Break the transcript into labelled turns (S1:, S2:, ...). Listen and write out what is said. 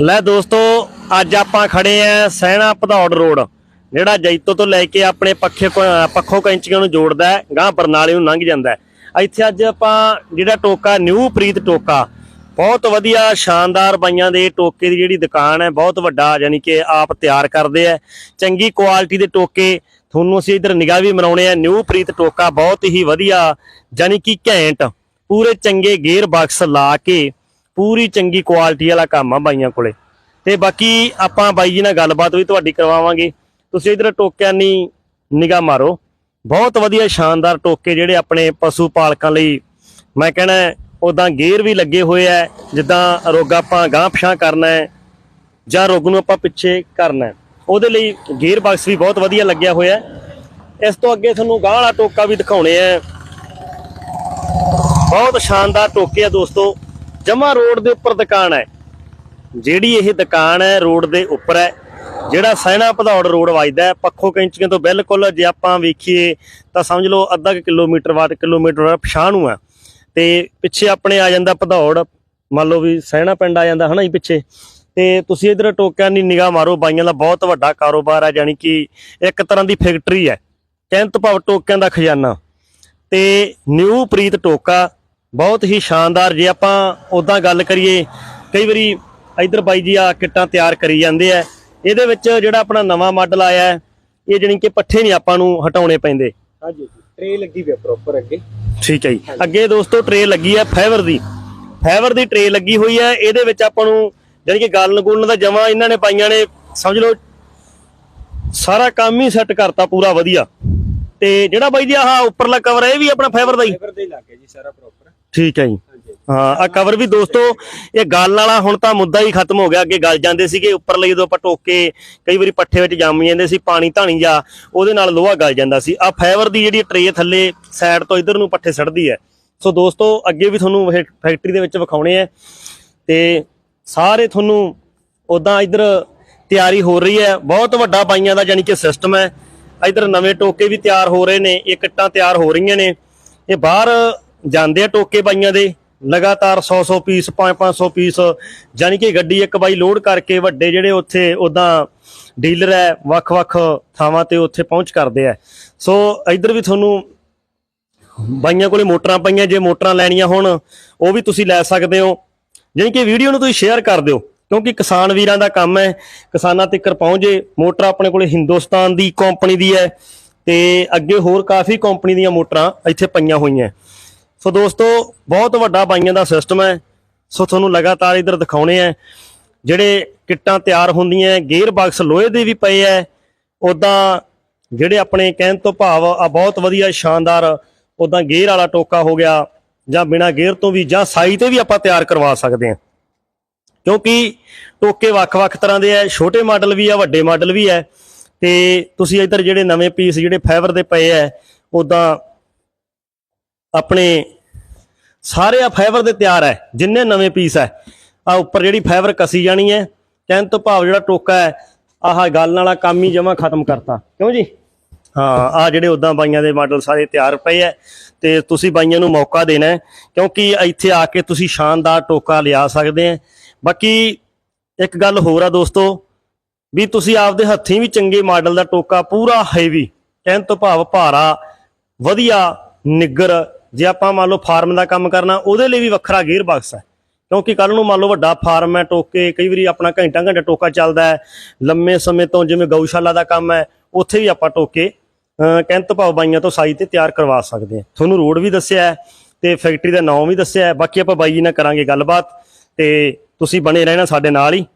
S1: ਲੈ ਦੋਸਤੋ, ਅੱਜ ਆਪਾਂ ਖੜੇ ਆ ਸੈਣਾ ਭਦੌੜ ਰੋਡ, ਜਿਹੜਾ ਜੈਤੋ ਤੋਂ ਲੈ ਕੇ ਆਪਣੇ ਪੱਖੇ ਕੋ- ਪੱਖੋ ਕੈਂਚੀਆਂ ਨੂੰ ਜੋੜਦਾ ਹੈ ਗਾਂ ਬਰਨਾਲੇ ਨੂੰ ਲੰਘ ਜਾਂਦਾ ਹੈ। ਇੱਥੇ ਅੱਜ ਆਪਾਂ ਜਿਹੜਾ ਟੋਕਾ, ਨਿਊ ਪ੍ਰੀਤ ਟੋਕਾ, ਬਹੁਤ ਵਧੀਆ ਸ਼ਾਨਦਾਰ ਬਾਈਆਂ ਦੇ ਟੋਕੇ ਦੀ ਜਿਹੜੀ ਦੁਕਾਨ ਹੈ, ਬਹੁਤ ਵੱਡਾ, ਯਾਨੀ ਕਿ ਆਪ ਤਿਆਰ ਕਰਦੇ ਆ। ਚੰਗੀ ਕੁਆਲਿਟੀ ਦੇ ਟੋਕੇ, ਤੁਹਾਨੂੰ ਅਸੀਂ ਇਧਰ ਨਿਗਾਹ ਵੀ ਮਰਾਉਣੇ ਆ, ਨਿਊ ਪ੍ਰੀਤ ਟੋਕਾ, ਬਹੁਤ ਹੀ ਵਧੀਆ, ਯਾਨੀ ਕਿ ਘੈਂਟ, ਪੂਰੇ ਚੰਗੇ ਗੇਅਰ ਬਾਕਸ ਲਾ ਕੇ ਪੂਰੀ ਚੰਗੀ ਕੁਆਲਿਟੀ ਵਾਲਾ ਕੰਮ ਆ ਬਾਈਆਂ ਕੋਲੇ। ਤੇ ਬਾਕੀ ਆਪਾਂ ਬਾਈ ਜੀ ਨਾਲ ਗੱਲਬਾਤ ਵੀ ਤੁਹਾਡੀ ਕਰਵਾਵਾਂਗੇ। ਤੁਸੀਂ ਇਧਰ ਟੋਕਿਆਂ ਦੀ ਨਿਗਾਹ ਮਾਰੋ। ਬਹੁਤ ਵਧੀਆ ਸ਼ਾਨਦਾਰ ਟੋਕੇ ਜਿਹੜੇ ਆਪਣੇ ਪਸ਼ੂ ਪਾਲਕਾਂ ਲਈ, ਮੈਂ ਕਹਿਣਾ ਉਦਾਂ ਗੇਅਰ ਵੀ ਲੱਗੇ ਹੋਏ ਆ, ਜਿੱਦਾਂ ਰੋਗ ਆਪਾਂ ਗਾਂਹ ਪਛਾਂ ਕਰਨਾ ਹੈ, ਜਾਂ ਰੋਗ ਨੂੰ ਆਪਾਂ ਪਿੱਛੇ ਕਰਨਾ ਉਹਦੇ ਲਈ ਗੇਅਰ ਬਾਕਸ ਵੀ ਬਹੁਤ ਵਧੀਆ ਲੱਗਿਆ ਹੋਇਆ ਇਸ ਤੋਂ ਅੱਗੇ ਤੁਹਾਨੂੰ ਗਾਂਹ ਵਾਲਾ ਟੋਕਾ ਵੀ ਦਿਖਾਉਣੇ ਆ। ਬਹੁਤ ਸ਼ਾਨਦਾਰ ਟੋਕੇ ਆ ਦੋਸਤੋ। ਜਮਾ ਰੋਡ ਦੇ ਉੱਪਰ ਦੁਕਾਨ ਹੈ। ਜਿਹੜੀ ਇਹ ਦੁਕਾਨ ਹੈ, ਰੋਡ ਦੇ ਉੱਪਰ ਹੈ। ਜਿਹੜਾ ਸੈਣਾ ਭਦੌੜ ਰੋਡ ਵੱਜਦਾ ਹੈ, ਪੱਖੋ ਕੈਂਚੀਆਂ ਤੋਂ ਬਿਲਕੁਲ ਜੇ ਆਪਾਂ ਵੇਖੀਏ ਤਾਂ ਸਮਝ ਲਓ ਅੱਧਾ ਕੁ ਕਿਲੋਮੀਟਰ ਬਾਅਦ ਕਿਲੋਮੀਟਰ ਪਛਾਣੂ ਨੂੰ ਆ ਤੇ ਪਿੱਛੇ ਆਪਣੇ ਆ ਜਾਂਦਾ ਭਦੌੜ, ਮੰਨ ਲਓ ਵੀ ਸੈਣਾ ਪਿੰਡ ਆ ਜਾਂਦਾ ਹਨਾ ਜੀ ਪਿੱਛੇ। ਤੇ ਤੁਸੀਂ ਇਧਰ ਟੋਕਿਆਂ ਦੀ ਨਿਗਾਹ ਮਾਰੋ, ਬਾਈਆਂ ਦਾ ਬਹੁਤ ਵੱਡਾ ਕਾਰੋਬਾਰ ਹੈ ਯਾਨੀ ਕਿ ਇੱਕ ਤਰ੍ਹਾਂ ਦੀ ਫੈਕਟਰੀ ਹੈ। ਕਹਿੰਤ ਭਾਵ ਟੋਕਿਆਂ ਦਾ ਖਜ਼ਾਨਾ। ਤੇ ਨਿਊ ਪ੍ਰੀਤ ਟੋਕਾ ਬਹੁਤ ਹੀ ਸ਼ਾਨਦਾਰ ਜੇ ਆਪਾਂ ਉਦਾਂ ਗੱਲ ਕਰੀਏ ਕਈ ਵਾਰੀ ਇਧਰ ਬਾਈ ਜੀ ਆ ਕਿੱਟਾਂ ਤਿਆਰ ਕਰੀ ਜਾਂਦੇ ਆ। ਇਹਦੇ ਵਿੱਚ ਜਿਹੜਾ ਆਪਣਾ ਨਵਾਂ ਮਾਡਲ ਆਇਆ ਹੈ ਇਹ ਜਾਣੀ ਕਿ ਪੱਠੇ ਨਹੀਂ ਆਪਾਂ ਨੂੰ ਹਟਾਉਣੇ ਪੈਂਦੇ।
S2: ਹਾਂਜੀ ਟ੍ਰੇ ਲੱਗੀ ਵੀ ਪ੍ਰੋਪਰ ਅੱਗੇ।
S1: ਠੀਕ ਹੈ ਜੀ। ਅੱਗੇ ਦੋਸਤੋ ਟਰੇ ਲੱਗੀ ਹੈ ਫਾਈਬਰ ਦੀ। ਫਾਈਬਰ ਦੀ ਟਰੇ ਲੱਗੀ ਹੋਈ ਹੈ ਇਹਦੇ ਵਿੱਚ ਆਪਾਂ ਨੂੰ ਜਾਣੀ ਕਿ ਗੱਲ ਗੁੱਲਣ ਦਾ ਜਮਾ ਇਹਨਾਂ ਨੇ ਪਾਈਆਂ ਨੇ ਸਮਝ ਲਓ ਸਾਰਾ ਕੰਮ ਹੀ ਸੈੱਟ ਕਰਤਾ ਪੂਰਾ ਵਧੀਆ। ਤੇ ਜਿਹੜਾ ਬਾਈ ਜੀ ਆਹ ਉੱਪਰਲਾ ਕਵਰ ਹੈ ਇਹ ਵੀ ਆਪਣਾ ਫਾਈਬਰ ਦਾ ਹੀ?
S2: ਫਾਈਬਰ ਦੇ ਲੱਗੇ ਜੀ ਸਾਰਾ ਪ੍ਰੋਪਰ
S1: ਠੀਕ ਹੈ ਜੀ। ਹਾਂ ਆ ਕਵਰ ਵੀ ਦੋਸਤੋ, ਇਹ ਗੱਲ ਵਾਲਾ ਹੁਣ ਤਾਂ ਮੁੱਦਾ ਹੀ ਖਤਮ ਹੋ ਗਿਆ। ਅੱਗੇ ਗਲ ਜਾਂਦੇ ਸੀਗੇ, ਉੱਪਰ ਲਈ ਜਦੋਂ ਆਪਾਂ ਟੋਕੇ, ਕਈ ਵਾਰੀ ਪੱਠੇ ਵਿੱਚ ਜੰਮ ਜਾਂਦੇ ਸੀ, ਪਾਣੀ ਧਾਣੀ ਜਾ ਉਹਦੇ ਨਾਲ ਲੋਹਾ ਗਲ ਜਾਂਦਾ ਸੀ। ਆ ਫਾਈਬਰ ਦੀ ਜਿਹੜੀ ਟਰੇ ਥੱਲੇ ਸਾਈਡ ਤੋਂ ਇਧਰ ਨੂੰ ਪੱਠੇ ਸੜਦੀ ਹੈ। ਸੋ ਦੋਸਤੋ, ਅੱਗੇ ਵੀ ਤੁਹਾਨੂੰ ਇਹ ਫੈਕਟਰੀ ਦੇ ਵਿੱਚ ਵਿਖਾਉਣੇ ਆ ਤੇ ਸਾਰੇ ਤੁਹਾਨੂੰ ਉਦਾਂ ਇਧਰ ਤਿਆਰੀ ਹੋ ਰਹੀ ਹੈ। ਬਹੁਤ ਵੱਡਾ ਬਾਈਆਂ ਦਾ ਯਾਨੀ ਕਿ ਸਿਸਟਮ ਹੈ। ਇਧਰ ਨਵੇਂ ਟੋਕੇ ਵੀ ਤਿਆਰ ਹੋ ਰਹੇ ਨੇ, ਇਹ ਕਿੱਟਾਂ ਤਿਆਰ ਹੋ ਰਹੀਆਂ ਨੇ। ਇਹ ਬਾਹਰ ਜਾਂਦੇ ਆ ਟੋਕੇ ਬਾਈਆਂ ਦੇ, ਲਗਾਤਾਰ 100 100 ਪੀਸ 5 500 ਪੀਸ ਯਾਨੀ ਕਿ ਗੱਡੀ ਇੱਕ ਬਾਈ ਲੋਡ ਕਰਕੇ ਵੱਡੇ ਜਿਹੜੇ ਉੱਥੇ ਉਦਾਂ ਡੀਲਰ ਹੈ ਵੱਖ-ਵੱਖ ਥਾਵਾਂ ਤੇ ਉੱਥੇ ਪਹੁੰਚ ਕਰਦੇ ਆ। ਸੋ ਇਧਰ ਵੀ ਤੁਹਾਨੂੰ ਬਾਈਆਂ ਕੋਲੇ ਮੋਟਰਾਂ ਪਈਆਂ, ਜੇ ਮੋਟਰਾਂ ਲੈਣੀਆਂ ਹੋਣ, ਉਹ ਵੀ ਤੁਸੀਂ ਲੈ ਸਕਦੇ ਹੋ। ਜਾਣੀ ਕਿ ਵੀਡੀਓ ਨੂੰ ਤੁਸੀਂ ਸ਼ੇਅਰ ਕਰ ਦਿਓ, ਕਿਉਂਕਿ ਕਿਸਾਨ ਵੀਰਾਂ ਦਾ ਕੰਮ ਹੈ, ਕਿਸਾਨਾਂ ਤੱਕ ਪਹੁੰਚੇ ਮੋਟਰ ਆਪਣੇ ਕੋਲੇ ਹਿੰਦੁਸਤਾਨ ਦੀ ਕੰਪਨੀ ਦੀ ਹੈ, ਤੇ ਅੱਗੇ ਹੋਰ ਕਾਫੀ ਕੰਪਨੀ ਦੀਆਂ ਮੋਟਰਾਂ ਇੱਥੇ ਪਈਆਂ ਹੋਈਆਂ। ਸੋ ਦੋਸਤੋ, ਬਹੁਤ ਵੱਡਾ ਬਾਈਆਂ ਦਾ ਸਿਸਟਮ ਹੈ। ਸੋ ਤੁਹਾਨੂੰ ਲਗਾਤਾਰ ਇਧਰ ਦਿਖਾਉਣੇ ਆ ਜਿਹੜੇ ਕਿੱਟਾਂ ਤਿਆਰ ਹੁੰਦੀਆਂ ਗੇਅਰ ਬਾਕਸ ਲੋਹੇ ਦੇ ਵੀ ਪਏ ਐ ਉਦਾਂ ਜਿਹੜੇ ਆਪਣੇ ਕਹਿਣ ਤੋਂ ਭਾਵ ਆ ਬਹੁਤ ਵਧੀਆ ਸ਼ਾਨਦਾਰ ਉਦਾਂ ਗੇਅਰ ਵਾਲਾ ਟੋਕਾ ਹੋ ਗਿਆ ਜਾਂ ਬਿਨਾ ਗੇਅਰ ਤੋਂ ਵੀ ਜਾਂ ਸਾਈ ਤੇ ਵੀ ਆਪਾਂ ਤਿਆਰ ਕਰਵਾ ਸਕਦੇ ਹਾਂ। ਕਿਉਂਕਿ ਟੋਕੇ ਵੱਖ-ਵੱਖ ਤਰ੍ਹਾਂ ਦੇ ਐ ਛੋਟੇ ਮਾਡਲ ਵੀ ਆ, ਵੱਡੇ ਮਾਡਲ ਵੀ ਐ ਤੇ ਤੁਸੀਂ ਇੱਧਰ ਜਿਹੜੇ ਨਵੇਂ ਪੀਸ ਜਿਹੜੇ ਫਾਈਬਰ ਦੇ ਪਏ ਐ ਉਦਾਂ ਆਪਣੇ ਸਾਰੇ ਆ ਫਾਈਬਰ ਦੇ ਤਿਆਰ ਹੈ ਜਿੰਨੇ ਨਵੇਂ ਪੀਸ ਹੈ ਆ ਉੱਪਰ ਜਿਹੜੀ ਫਾਈਬਰ ਕਸੀ ਜਾਣੀ ਹੈ ਕਹਿਣ ਤੋਂ ਭਾਵ ਜਿਹੜਾ ਟੋਕਾ ਹੈ ਆਹ ਗੱਲ ਵਾਲਾ ਕੰਮ ਹੀ ਜਮਾ ਖਤਮ ਕਰਤਾ। ਕਿਉਂ ਜੀ? ਹਾਂ, ਆ ਜਿਹੜੇ ਉਦਾਂ ਬਾਈਆਂ ਦੇ ਮਾਡਲ ਸਾਰੇ ਤਿਆਰ ਪਏ ਐ, ਤੇ ਤੁਸੀਂ ਬਾਈਆਂ ਨੂੰ ਮੌਕਾ ਦੇਣਾ ਕਿਉਂਕਿ ਇੱਥੇ ਆ ਕੇ ਤੁਸੀਂ ਸ਼ਾਨਦਾਰ ਟੋਕਾ ਲਿਆ ਸਕਦੇ ਆ ਬਾਕੀ ਇੱਕ ਗੱਲ ਹੋਰ ਆ ਦੋਸਤੋ, ਵੀ ਤੁਸੀਂ ਆਪਦੇ ਹੱਥੀਂ ਵੀ ਚੰਗੇ ਮਾਡਲ ਦਾ ਟੋਕਾ ਪੂਰਾ ਹੈਵੀ ਕਹਿਣ ਤੋਂ ਭਾਵ ਭਾਰਾ, ਵਧੀਆ, ਨਿੱਗਰ ਜੇ ਆਪਾਂ ਮੰਨ ਲਓ ਫਾਰਮ ਦਾ ਕੰਮ ਕਰਨਾ, ਉਹਦੇ ਲਈ ਵੀ ਵੱਖਰਾ ਗੇਅਰ ਬਾਕਸ ਹੈ। ਕਿਉਂਕਿ ਕੱਲ ਨੂੰ ਮੰਨ ਲਓ ਵੱਡਾ ਫਾਰਮ ਹੈ, ਟੋਕੇ, ਕਈ ਵਾਰੀ ਆਪਣਾ ਘੰਟਾ ਘੰਟਾ ਟੋਕਾ ਚੱਲਦਾ ਹੈ। ਲੰਮੇ ਸਮੇਂ ਤੋਂ ਜਿਵੇਂ ਗਊਸ਼ਾਲਾ ਦਾ ਕੰਮ ਹੈ, ਉੱਥੇ ਵੀ ਆਪਾਂ ਟੋਕੇ, ਅਹ ਕਹਿਣ ਭਾਵ ਬਾਈਆਂ ਤੋਂ ਸਾਈ ਤੇ ਤਿਆਰ ਕਰਵਾ ਸਕਦੇ ਹਾਂ। ਤੁਹਾਨੂੰ ਰੋਡ ਵੀ ਦੱਸਿਆ ਹੈ ਤੇ ਫੈਕਟਰੀ ਦਾ ਨਾਮ ਵੀ ਦੱਸਿਆ ਬਾਕੀ ਆਪਾਂ ਬਾਈ ਜੀ ਨਾਲ ਕਰਾਂਗੇ ਗੱਲਬਾਤ ਤੇ ਤੁਸੀਂ ਬਣੇ ਰਹਿਣਾ ਸਾਡੇ ਨਾਲ ਹੀ।